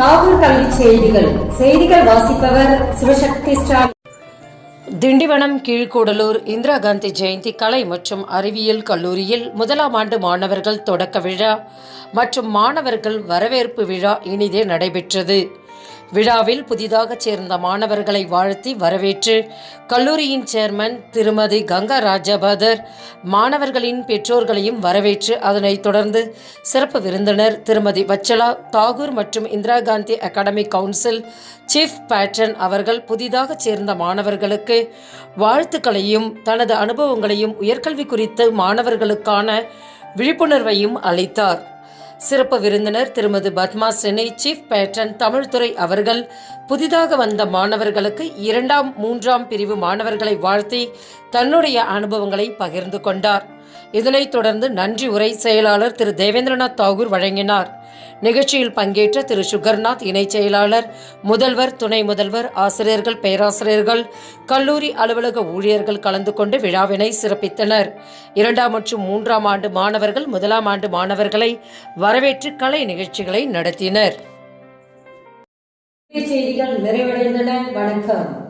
அறிவு செய்திகள். செய்திகள் வாசிப்பவர் சிவசக்தி ஸ்டாலின். திண்டிவனம் கீழ்கூடலூர் இந்திரா காந்தி ஜெயந்தி கலை மற்றும் அறிவியல் கல்லூரியில் முதலாம் ஆண்டு மாணவர்கள் தொடக்க விழா மற்றும் மாணவர்கள் வரவேற்பு விழா இனிதே நடைபெற்றது. விழாவில் புதிதாக சேர்ந்த மாணவர்களை வாழ்த்தி வரவேற்று கல்லூரியின் சேர்மன் திருமதி கங்கா ராஜபதர் மாணவர்களின் பெற்றோர்களையும் வரவேற்று அதனைத் தொடர்ந்து சிறப்பு விருந்தினர் திருமதி வச்சலா தாகூர் மற்றும் Indira Gandhi academic council chief patron அவர்கள் புதிதாக சேர்ந்த மாணவர்களுக்கு வாழ்த்துக்களையும் தனது அனுபவங்களையும் உயர்கல்வி குறித்து மாணவர்களுக்கான விழிப்புணர்வையும் அளித்தார். சிறப்பு விருந்தினர் திருமதி பத்மா சென்னை சீஃப் பேட்டன் தமிழ்துறை அவர்கள் புதிதாக வந்த மாணவர்களுக்கு இரண்டாம் மூன்றாம் பிரிவு மாணவர்களை வாழ்த்தி தன்னுடைய அனுபவங்களை பகிர்ந்து கொண்டார். இதனைத் தொடர்ந்து நன்றி உரை செயலாளர் திரு தேவேந்திரநாத் தாகூர் வழங்கினார். நிகழ்ச்சியில் பங்கேற்ற திரு சுகர்நாத் இணைச் செயலாளர் முதல்வர் துணை முதல்வர் ஆசிரியர்கள் பேராசிரியர்கள் கல்லூரி அலுவலக ஊழியர்கள் கலந்து கொண்டு விழாவினை சிறப்பித்தனர். இரண்டாம் மற்றும் மூன்றாம் ஆண்டு மாணவர்கள் முதலாம் ஆண்டு மாணவர்களை வரவேற்று கலை நிகழ்ச்சிகளை நடத்தினர். செய்திகள் நிறைவடைந்தன. வணக்கம்.